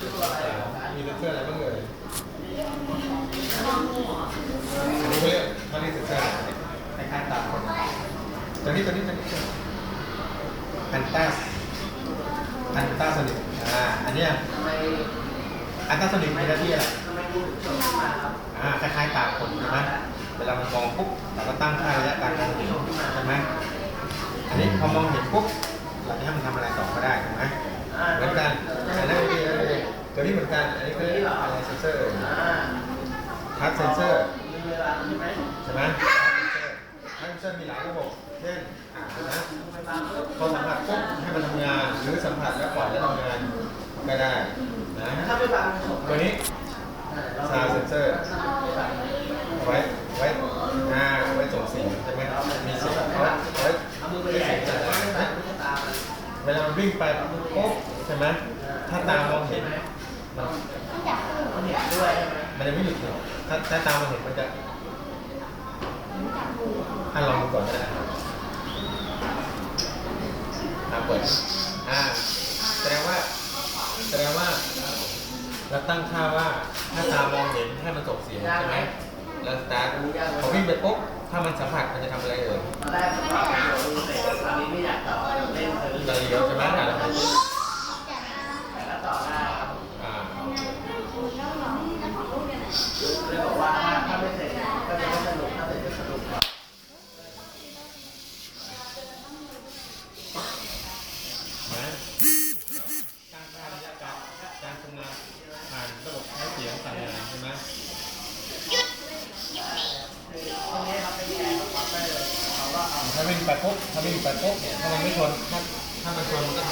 มีเลเซอร์อะไรบ้างเอ่ยรู้เรื่อนนี่เลเซอร์คล้ายๆตาตอนนี้ตอนนี้ตอนนี้อันต้าอันต้าสนิทอ่า อันเนี้ยอันต้าสนิทมีหน้าที่อะไรอ่า คล้ายๆตาคนใช่ไหมเวลามันมองปุ๊บเราก็ตั้งค่าระยะการมองเห็นใช่ไหมอันนี้พอมองเห็นปุ๊บเราจะให้มันทำอะไรต่อก็ได้ถูกไหมเหมือนกัน ตัวนี้เหมือนกัน อันนี้คืออะไรเซนเซอร์ทัชเซนเซอร์มีเวลาใช่ไหมใช่ไหมทัชเซนเซอร์มีหลายระบบ เช่นนะพอสัมผัสปุ๊บให้มันทำงาน หรือสัมผัสแล้วปล่อยแล้วทำงานก็ได้นะถ้าไฟฟ้ามังตัวนี้ซาวเซนเซอร์ไว้ไว้อ่าไว้ส่งเสียงใช่ไหมมีเสียงเอาไว้เอาไว้เอามือไปให้แหย่เสียงใส่สั่นะไม่ตามันเวลามันวิ่งไปปุ๊บใช่ไหมถ้าตามองเห็น มันมันเห็นด้วยใช่ไหมมันจะไม่หยุดหรอกถ้าถ้าตามมองเห็นมันจะถ้าลองดูก่อนก็ได้อ่าเปิดอ่าแสดงว่าแสดงว่าเราตั้งค่าว่าถ้าตามองเห็นให้มันส่งเสียงใช่ไหมแล้วสตาร์ทพอวิ่งไปปุ๊บถ้ามันสัมผัสมันจะทำอะไรเอ่ยตอนแรกก็ตอบไม่รู้แต่ตอนนี้ไม่อยากตอบเล่นเธอ เราเยอะใช่ไหมอะ แต่ก็ตอบได้ครับ อ่า เลยบอกว่าถ้าถ้าไม่เสร็จก็จะไม่สนุกถ้าเสร็จจะสนุก นะการการระยะการ การทำงานผ่านระบบใช้เสียงสั่งงานใช่ไหมตรงนี้ครับเป็นแอร์ครับได้เลยเขาก็เอาถ้าวิ่งไปปุ๊บถ้าวิ่งไปปุ๊บเนี่ยถ้ามันไม่ชนถ้าถ้ามันชนมันก็